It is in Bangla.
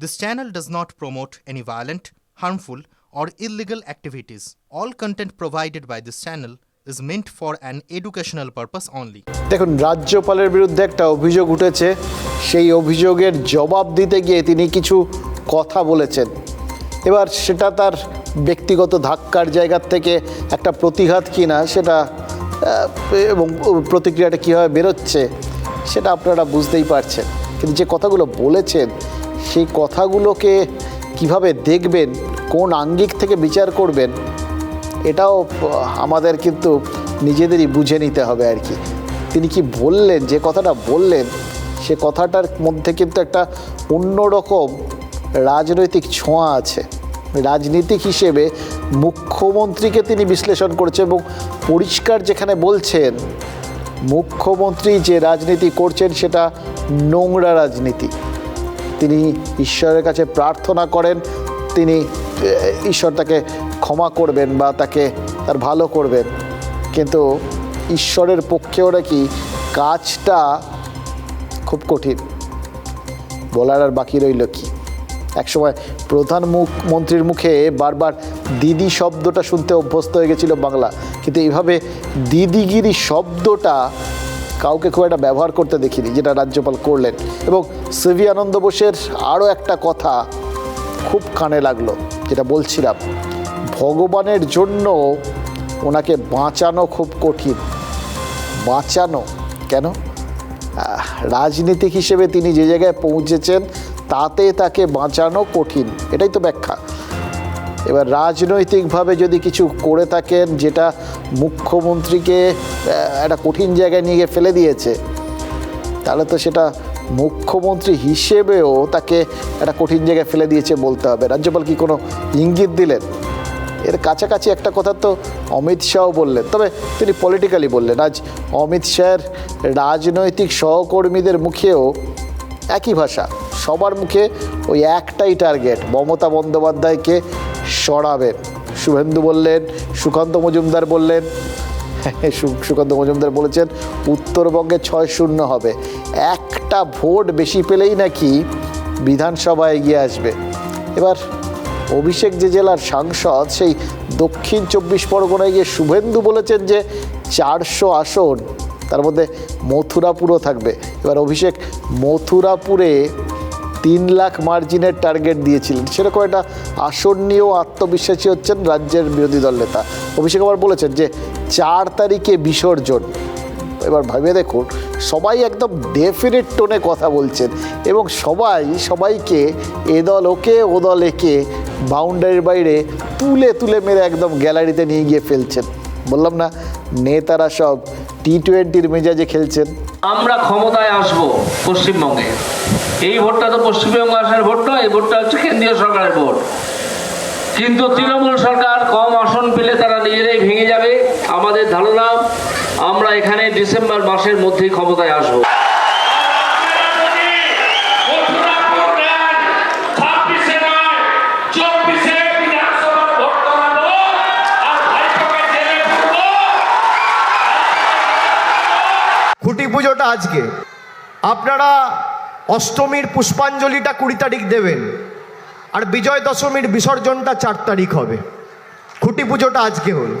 This channel does not promote any violent, harmful, or illegal activities. All content provided by this channel is meant for an educational purpose only. দেখুন রাজ্যপালের বিরুদ্ধে একটা অভিযোগ উঠেছে সেই অভিযোগের জবাব দিতে গিয়ে তিনি কিছু কথা বলেছেন এবার সেটা তার ব্যক্তিগত ধাক্কার জায়গার থেকে একটা প্রতিঘাত কিনা সেটা এবং প্রতিক্রিয়াটা কীভাবে বেরোচ্ছে সেটা আপনারা বুঝতেই পারছেন কিন্তু যে কথাগুলো বলেছেন সেই কথাগুলোকে কীভাবে দেখবেন, কোন আঙ্গিক থেকে বিচার করবেন, এটাও আমাদের কিন্তু নিজেদেরই বুঝে নিতে হবে আর কি। তিনি কি বললেন, যে কথাটা বললেন, সে কথাটার মধ্যে কিন্তু একটা অন্যরকম রাজনৈতিক ছোঁয়া আছে। রাজনীতিক হিসেবে মুখ্যমন্ত্রীকে তিনি বিশ্লেষণ করেছেন এবং পরিষ্কার যেখানে বলছেন, মুখ্যমন্ত্রী যে রাজনীতি করছেন সেটা নোংরা রাজনীতি। তিনি ঈশ্বরের কাছে প্রার্থনা করেন, তিনি ঈশ্বর তাকে ক্ষমা করবেন বা তাকে তার ভালো করবেন। কিন্তু ঈশ্বরের পক্ষেও নাকি কাজটা খুব কঠিন। বলার আর বাকি রইল কি? একসময় প্রধান মুখ্যমন্ত্রীর মুখে বারবার দিদি শব্দটা শুনতে অভ্যস্ত হয়ে গেছিল বাংলা। কিন্তু এইভাবে দিদিগিরি শব্দটা কাউকে খুব একটা ব্যবহার করতে দেখিনি, যেটা রাজ্যপাল করলেন। এবং সিভি আনন্দ বোসের আরও একটা কথা খুব কানে লাগল, যেটা বলছিলাম, ভগবানের জন্য ওনাকে বাঁচানো খুব কঠিন। বাঁচানো? কেন? রাজনীতিক হিসেবে তিনি যে জায়গায় পৌঁছেছেন, তাতে তাকে বাঁচানো কঠিন। এটাই তো ব্যাখ্যা। এবার রাজনৈতিকভাবে যদি কিছু করে থাকেন, যেটা মুখ্যমন্ত্রীকে একটা কঠিন জায়গায় নিয়ে ফেলে দিয়েছে, তাহলে তো সেটা মুখ্যমন্ত্রী হিসেবেও তাকে একটা কঠিন জায়গায় ফেলে দিয়েছে বলতে হবে। রাজ্যপাল কি কোনো ইঙ্গিত দিলেন? এর কাছাকাছি একটা কথা তো অমিত শাহ বললেন, তবে তিনি পলিটিক্যালি বললেন, আজ অমিত শাহের রাজনৈতিক সহকর্মীদের মুখেও একই ভাষা, সবার মুখে ওই একটাই টার্গেট মমতা বন্দ্যোপাধ্যায়কে সরাবেন শুভেন্দু বললেন, সুকান্ত মজুমদার বললেন সুকান্ত মজুমদার বলেছেন, উত্তরবঙ্গে ছয় শূন্য হবে। একটা ভোট বেশি পেলেই নাকি বিধানসভায় এগিয়ে আসবে। এবার অভিষেক যে জেলার সাংসদ, সেই দক্ষিণ চব্বিশ পরগনায় গিয়ে শুভেন্দু বলেছেন যে চারশো আসন, তার মধ্যে মথুরাপুরও থাকবে। এবার অভিষেক, মথুরাপুরে তিন লাখ মার্জিনের টার্গেট দিয়েছিলেন। সেরকম একটা আসন নিয়েও আত্মবিশ্বাসী হচ্ছেন রাজ্যের বিরোধী দল নেতা। অভিষেক আবার বলেছেন যে, চার তারিখে বিসর্জন। এবার ভেবে দেখুন, সবাই একদম ডেফিনেট টোনে কথা বলছেন এবং সবাই, সবাইকে এ দল ওকে, ও দল একে বাউন্ডারির বাইরে তুলে তুলে মেরে একদম গ্যালারিতে নিয়ে গিয়ে ফেলছেন। বললাম না, নেতারা সব টি টোয়েন্টির মেজাজে খেলছেন। আমরা ক্ষমতায় আসব পশ্চিমবঙ্গে। এই ভোটটা তো পশ্চিমবঙ্গ আসার ভোট নয় এই ভোটটা হচ্ছে কেন্দ্রীয় সরকারের ভোট। কিন্তু তৃণমূল সরকার কম আসন পেলে তারা নিজেরাই ভেঙে যাবে। আমাদের ধারণা আমরা এখানে ডিসেম্বর মাসের মধ্যেই ক্ষমতায় আসব। খুঁটি পুজোটা আজকে। আপনারা অষ্টমীর পুষ্পাঞ্জলিটা কুড়ি তারিখ দেবেন, আর বিজয় দশমীর বিসর্জনটা চার তারিখ হবে। খুঁটি পুজোটা আজকে হল।